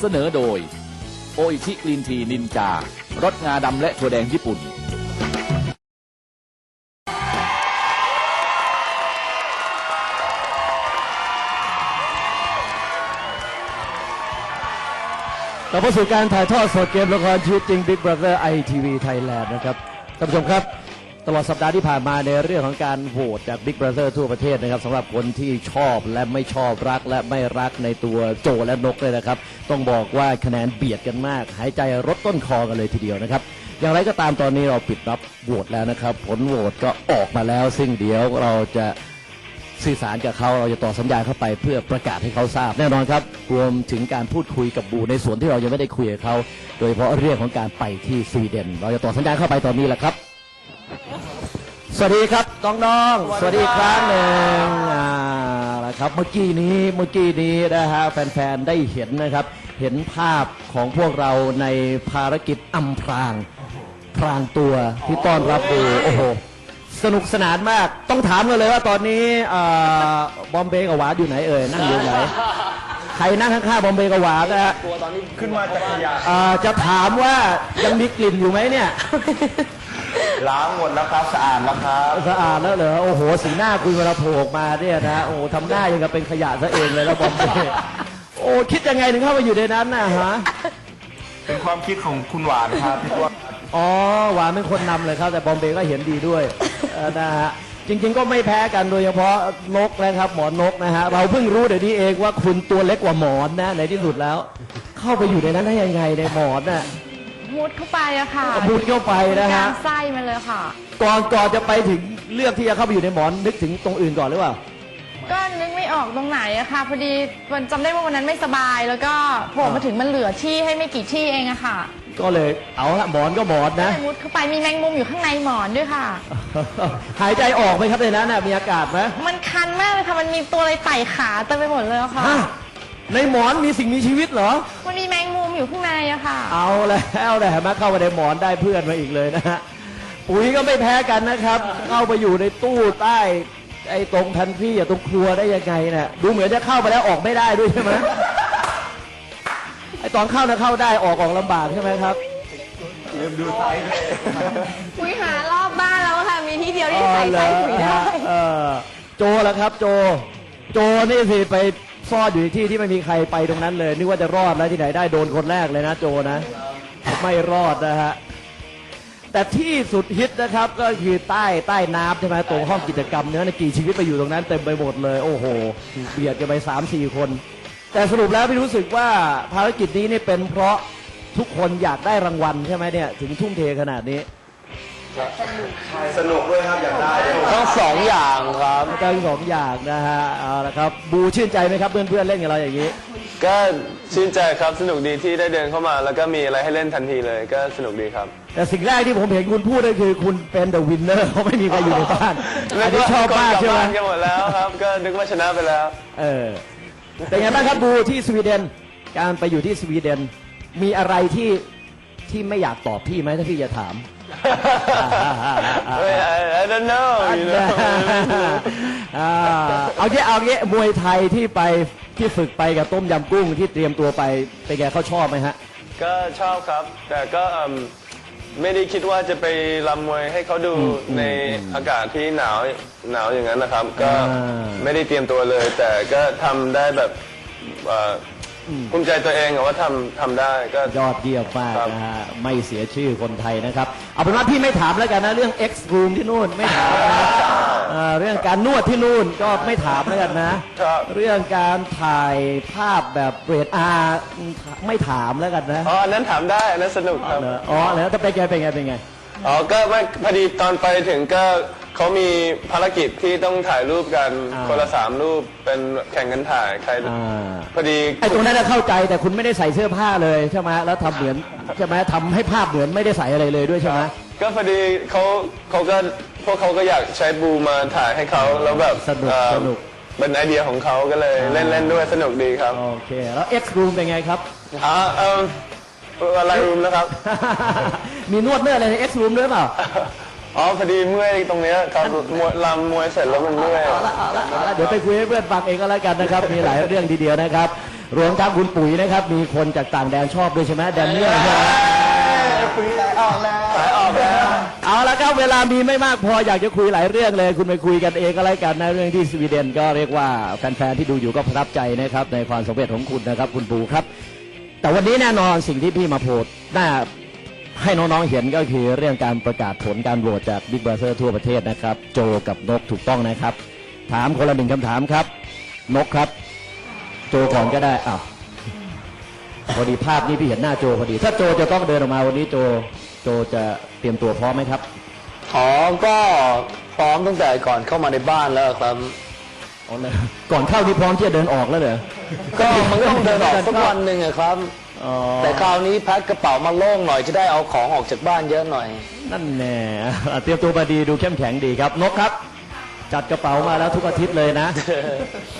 เสนอโดย โออิชิกรีนทีนินจารสงาดำและถั่วแดงญี่ปุ่น กลับมาสู่การถ่ายทอดสดเกมละครชีวิตจริง Big Brother ITV Thailand นะครับท่านผู้ชมครับ ตลอดสัปดาห์ที่ผ่านมาในเรื่องของการโหวตจาก Big Brother ทั่วประเทศนะครับสำหรับคนที่ชอบและไม่ชอบรักและไม่รักในตัวโจและนกเลยนะครับ ต้องบอกว่าคะแนนเบียดกันมาก หายใจรถต้นคอกันเลยทีเดียวนะครับ อย่างไรก็ตามตอนนี้เราปิดรับโหวตแล้วนะครับ ผลโหวตก็ออกมาแล้ว ซึ่งเดี๋ยวเราจะสื่อสารกับเขาเราจะต่อสัญญาณเข้าไปเพื่อประกาศให้เขาทราบแน่นอนครับ รวมถึงการพูดคุยกับบูในส่วนที่เรายังไม่ได้คุยกับเขา โดยเฉพาะเรื่องของการไปที่สวีเดน เราจะต่อสัญญาณเข้าไปตอนนี้แหละครับ สวัสดีครับน้องๆสวัสดีอีกครั้งหนึ่งอ่าละครับเมื่อกี้นี้เมื่อกี้นี้นะฮะแฟนๆได้เห็นนะครับ เห็นภาพของพวกเราในภารกิจอำพรางพรางตัวที่ต้อนรับบูโอ้โหสนุกสนานมากต้องถามกันเลยว่าตอนนี้อ่าบอมเบย์กับหวานอยู่ไหนเอ่ยนั่งอยู่ไหนใครนั่งข้างๆบอมเบย์กับหวานนะฮะ ขึ้นมาจากขยะ อ่าจะถามว่ายังมีกลิ่นอยู่ไหมเนี่ย ล้างหมดแล้วครับสะอาดแล้วครับสะอาดแล้วเหรอโอ้โหสีหน้าคุณเวลาโผล่ออกมาเนี่ยนะโอ้โหทำหน้ายังกับเป็นขยะซะเองเลยแล้วบอมเบย์โอ้คิดยังไงถึงเข้ามาอยู่ในนั้นนะฮะเป็นความคิดของคุณหวานครับพี่ตัวอ๋อหวานเป็นคนนำเลยครับ แต่บอมเบย์ก็เห็นดีด้วยเออนะฮะจริง ๆ ก็ไม่แพ้กันโดยเฉพาะนกนะครับ หมอนกนะฮะเราเพิ่งรู้เดี๋ยวนี้เองว่าคุณตัวเล็กกว่าหมอนนะในที่สุดแล้ว เข้าไปอยู่ในนั้นได้ยังไงในหมอนน่ะ มุดเข้าไปอะค่ะมุดเข้าไปนะฮะ กลางไส้มันเลยค่ะ ก่อนก่อนจะไปถึงเลือกที่จะเข้าไปอยู่ในหมอนนึกถึงตรงอื่นก่อนหรือเปล่า ก็นึกไม่ออกตรงไหนอะค่ะ พอดีวันจำได้ว่าวันนั้นไม่สบายแล้วก็โผล่มาถึงมันเหลือที่ให้ไม่กี่ที่เองอะค่ะก็เลยเอาละหมอนก็หมอนก็นะเลยมุดเข้าไปมีแมงมุมอยู่ข้างในหมอนด้วยค่ะ หายใจออกไหมครับในนั้นน่ะมีอากาศไหมมันคันมากเลยค่ะ มันมีตัวอะไรไต่ขาเต็มไปหมดเลยอะค่ะ ฮะในหมอนมีสิ่งมีชีวิตเหรอ มันมีแมง มอยู่ข้างในอะค่ะ เอาแล้วนะเห็นไหมเข้าไปในหมอนได้เพื่อนมาอีกเลยนะฮะปุ๋ยก็ไม่แพ้กันนะครับ เข้าไปอยู่ในตู้ใต้ไอ้ตรงทันพี่ตรงครัวได้ยังไงเนี่ยดูเหมือนจะเข้าไปแล้วออกไม่ได้ด้วยใช่ไหมไอ้ตอนเข้านะเข้าได้ออกออกลำบากใช่ไหมครับลืมดูไซส์ด้วยหารอบบ้านแล้วค่ะ มีที่เดียวที่ใส่ไส้ปุ๋ยได้ เออโจแล้วครับ โจ โจนี่สิไป ซ่อนอยู่ในที่ที่ไม่มีใครไปตรงนั้นเลยนึกว่าจะรอดแล้วที่ไหนได้โดนคนแรกเลยนะโจนะ ไม่รอดนะฮะแต่ที่สุดฮิตนะครับก็คือใต้ใต้น้ำใช่ไหมตรงห้องกิจกรรมเนื้อในกี่ชีวิตไปอยู่ตรงนั้นเต็มไปหมดเลย โอ้โหเบียดกันไปสามสี่คน แต่สรุปแล้วพี่รู้สึกว่าภารกิจนี้นี่เป็นเพราะทุกคนอยากได้รางวัลใช่ไหมเนี่ยถึงทุ่มเทขนาดนี้ สนุกด้วยครับอยากได้ด้วยทั้งสองอย่างครับทั้งสองอย่างนะฮะเอาละครับบูชื่นใจไหมครับเพื่อนๆเล่นกับเราอย่างนี้ ก็ชื่นใจครับสนุกดีที่ได้เดินเข้ามา แล้วก็มีอะไรให้เล่นทันทีเลยก็สนุกดีครับ แต่สิ่งแรกที่ผมเห็นคุณพูดก็คือคุณเป็นเดอะวินเนอร์เขาไม่มีใครอยู่ในบ้านอันนี้ชอบมากกลัใช่ไหมบ้านกันหมดแล้วครับ ก็นึกว่าชนะไปแล้ว เออเป็นไงบ้างครับบูที่สวีเดนการไปอยู่ที่สวีเดน มีอะไรที่ที่ไม่อยากตอบพี่ไหมถ้าพี่จะถาม I, I don't know you know อ่าเอาเงี้ยเอาเงี้ยมวยไทยที่ไปที่ฝึกไปกับต้มยำกุ้งที่เตรียมตัวไปเป็นไงเขาชอบไหมฮะ ก็ชอบครับ แต่ก็อืมไม่ได้คิดว่าจะไปรำมวยให้เขาดูในอากาศที่หนาวหนาวอย่างนั้นนะครับ ก็อ่า ไม่ได้เตรียมตัวเลย แต่ก็ทำได้แบบเอ่ออ ภูมิใจตัวเองอะว่าทำทำได้ก็ ยอดเยี่ยมมากครับ นะฮะไม่เสียชื่อคนไทยนะครับ เอาเป็นว่าพี่ไม่ถามแล้วกันนะเรื่อง X room ที่นู่นไม่ถามนะเอ่อเรื่องการนวดที่นู่นก็ไม่ถามแล้วกันนะ ครับเรื่องการถ่ายภาพแบบเรทอาไม่ถามแล้วกันนะอ๋ออันนั้นถามได้อันนั้นสนุกครับ เหรออ๋อแล้วจะเป็นไงเป็นไงเป็นไง อ๋อ ก็ไม่พอดีตอนไปถึงก็ เขามีภารกิจที่ต้องถ่ายรูปกันอ่า คนละสามรูปเป็นแข่งกันถ่ายใครอ่าพอดีไอ้ตรงนั้นน่ะเข้าใจแต่คุณไม่ได้ใส่เสื้อผ้าเลยใช่ไหมแล้วทำเหมือนใช่ไหมทำให้ภาพเหมือนไม่ได้ใส่อะไรเลยด้วยใช่ไหมก็พอดีเขาเขาก็พวกเขาก็อยากใช้บูมาถ่ายให้เขาแล้วแบบสนุกเอ่อสนุก เป็นไอเดียของเขาก็เลยเล่นเล่นด้วยสนุกดีครับโอเค แล้ว X room เป็นไงครับอ๋อเอ่ออะไรรูมนะครับ มีนวดเนื้ออะไรใน X room ด้วยเปล่า อ๋อพอดีเมื่อยตรงเนี้ยครับมวยลำมวยเสร็จแล้วมันเมื่อยเอาละเอาละเอาละเดี๋ยวไปคุยให้เพื่อนฟังเองก็แล้วกันนะครับ มีหลายเรื่องทีเดียวนะครับ รวมทั้งคุณปุ๋ยนะครับ มีคนจากต่างแดนชอบด้วยใช่ไหมแดนเนียลใช่ไหมคุยสายออกแล้วสายออกแล้วเอาละครับเวลามีไม่มากพออยากจะคุยหลายเรื่องเลย คุณไปคุยกันเองก็แล้วกันนะเรื่องที่สวีเดนก็เรียกว่าแฟนๆที่ดูอยู่ก็ประทับใจนะครับในความสำเร็จของคุณนะครับ คุณปูครับ แต่วันนี้แน่นอนสิ่งที่พี่มาโพสต์น่า ให้น้องๆเห็นก็คือเรื่องการประกาศผลการโหวตจาก Big Brother ทั่วประเทศนะครับ โจกับนกถูกต้องนะครับ ถามคนละหนึ่งคำถามครับ นกครับ โจก่อนก็ได้อ้าวพอดีภาพนี้พี่เห็นหน้าโจพอดี ถ้าโจจะต้องเดินออกมาวันนี้โจโจจะเตรียมตัวพร้อมไหมครับอ๋อก็พร้อมตั้งแต่ก่อนเข้ามาในบ้านแล้วครับอ๋อเลยก่อนเข้าที่พร้อมที่จะเดินออกแล้วเหรอก็มันก็ต้องเดินออกสักวันหนึ่งอะครับ อ๋อแต่คราวนี้แพ็คกระเป๋ามาโล่งหน่อยจะได้เอาของออกจากบ้านเยอะหน่อย นั่นแน่อะเตรียมตัวมาดีดูเข้มแข็งดีครับ นกครับ จัดกระเป๋ามาแล้วทุกอาทิตย์เลยนะ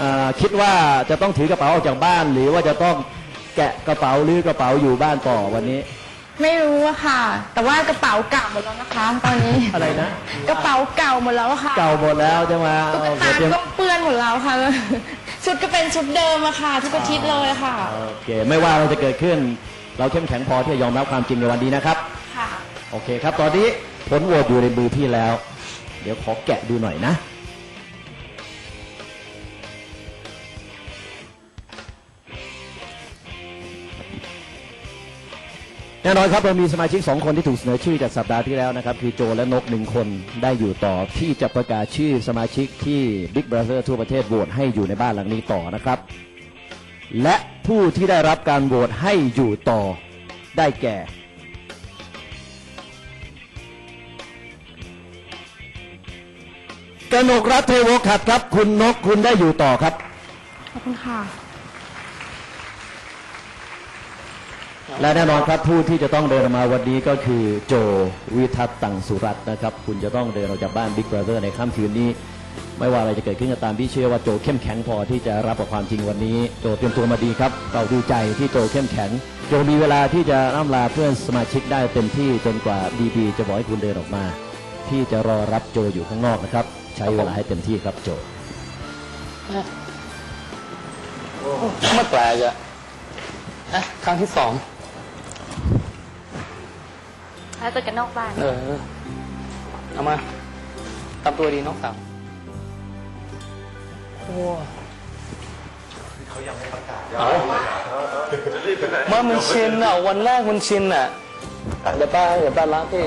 อ่าคิดว่าจะต้องถือกระเป๋าออกจากบ้าน หรือว่าจะต้องแกะกระเป๋าหรือกระเป๋าอยู่บ้านต่อวันนี้ ไม่รู้อะค่ะ แต่ว่ากระเป๋าเก่าหมดแล้วนะคะ ตอนนี้ อะไรนะ กระเป๋าเก่าหมดแล้วอะค่ะเก่าหมดแล้วใช่ไหมตุ๊กโอเคตาเตรียม ก็เปื้อนหมดแล้วค่ะ ชุดก็เป็นชุดเดิมอะค่ะ ทุกอาทิตย์เลยค่ะ โอเค ไม่ว่าอะไรจะเกิดขึ้น เราเข้มแข็งพอที่จะยอมรับความจริงในวันนี้นะครับ ค่ะ โอเคครับ ตอนนี้ผลโหวตอยู่ในมือพี่แล้ว เดี๋ยวขอแกะดูหน่อยนะ น่นอนครับเรามีสมาชิกสองคนที่ถูกเสนอชื่อจากสัปดาห์ที่แล้วนะครับ คือโจและนกหนึ่งคนได้อยู่ต่อที่จะประกาศชื่อสมาชิกที่ Big Brother ทั่วประเทศโหวตให้อยู่ในบ้านหลังนี้ต่อนะครับ และผู้ที่ได้รับการโหวตให้อยู่ต่อได้แก่ กนกรัฐเทวขัดครับ คุณนกคุณได้อยู่ต่อครับ ขอบคุณค่ะ และแน่นอนครับผู้ที่จะต้องเดินออกมาวันนี้ก็คือโจวิทัตตังสุรัตน์นะครับ คุณจะต้องเดินออกจากบ้านบิ๊ก r o เ h อร์ในค่ำคืนนี้ ไม่ว่าอะไรจะเกิดขึ้นก็ตามพี่เชื่อว่าโจเข้มแข็งพอที่จะรับกับความจริงวันนี้ โจเตรียมตัวมาดีครับ เราดีใจที่โจเข้มแข็ง โจมีเวลาที่จะร่ำลาเพื่อนสมาชิกได้เต็มที่จนกว่าบีบีจะบอกให้คุณเดินออกมา ที่จะรอรับโจอยู่ข้างนอกนะครับ ใช้เวลาให้เต็มที่ครับโจไม่แปลกอะเอ๊ะครั้งที่สอง แล้วเจอกันนอกบ้าน เออ เอามาทำตัวดีน้องสาวโอ้เขายังไม่ประกาศมามันชินอะ วันแรกมันชินอะเดี๋ยวป้าเดี๋ยวป้าล้างพี่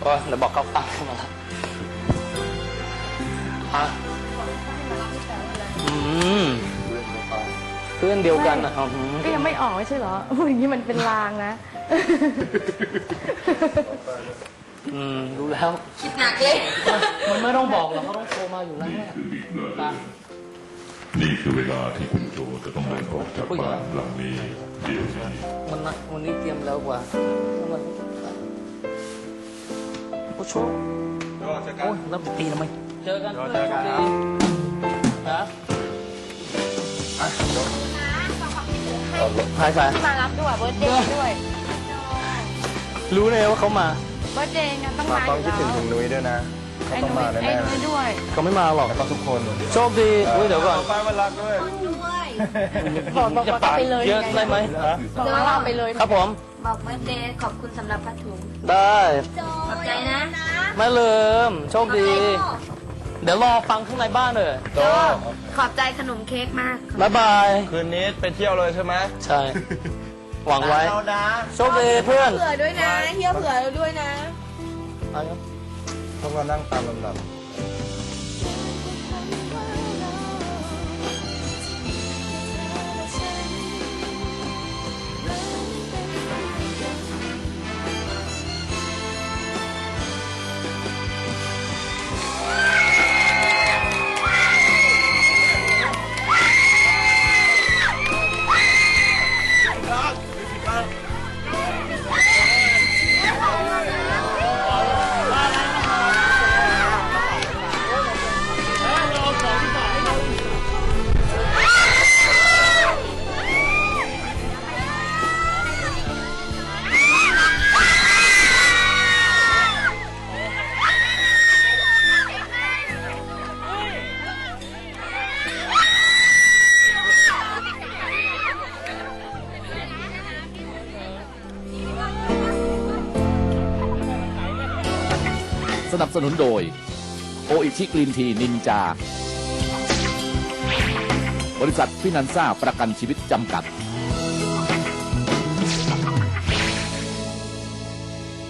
โอ้ยเดี๋ยวบอกเขาตั้งมาละฮะอืมเพื่อนเดียวกันอะอืมก็ยังไม่ออกไม่ใช่เหรอพูดอย่างนี้มันเป็นลางนะ อืมรู้แล้วหนักเลย มันไม่ต้องบอกหรอกเขาต้องโทรมาอยู่แล้วเนี่ยตานี่คือเวลาที่คุณโจจะต้องเดินออกจากบ้านหลังนี้เดี๋ยวนี้ มันนะวันนี้เตรียมแล้วกว่ามันโอ้โชว์โอ้ยแล้วตีทำไมเจอกันเจอกันนะ หายสายมารับด้วยเบิร์ดเดย์ด้วยรู้เลยว่าเขามา เบิร์ดเดย์งต้องมามาต้องคิดถึงถึงนุ้ยด้วยนะเขาไอ้ต้อนุ้มายแน่ไอ้นุ้ยด้วย เขาไม่มาหรอกๆต้องทุกคนโชคดีอุ้ยเดี๋ยวก่อนไปวันรักด้วยบอกบอกจะปากไปเลยเยอะได้ไหมบอกว่าเราไปเลยครับผม บอกเบิร์ดเดย์ขอบคุณสำหรับผ้าถุงได้ ขอบใจนะ ไม่ลืมโชคดี เดี๋ยวรอฟังข้างในบ้านเลยโจขอบใจขนมเค้กมาก บ๊ายบาย คืนนี้ไปเที่ยวเลยใช่ไหมใช่ หวังไว้โชคดีเพื่อนเผื่อด้วยนะเฮียเผื่อด้วยนะต้องมานั่งตามลำดับ สนับสนุนโดย โออิชิกรีนทีนินจา บริษัทฟินันซ่าประกันชีวิตจำกัด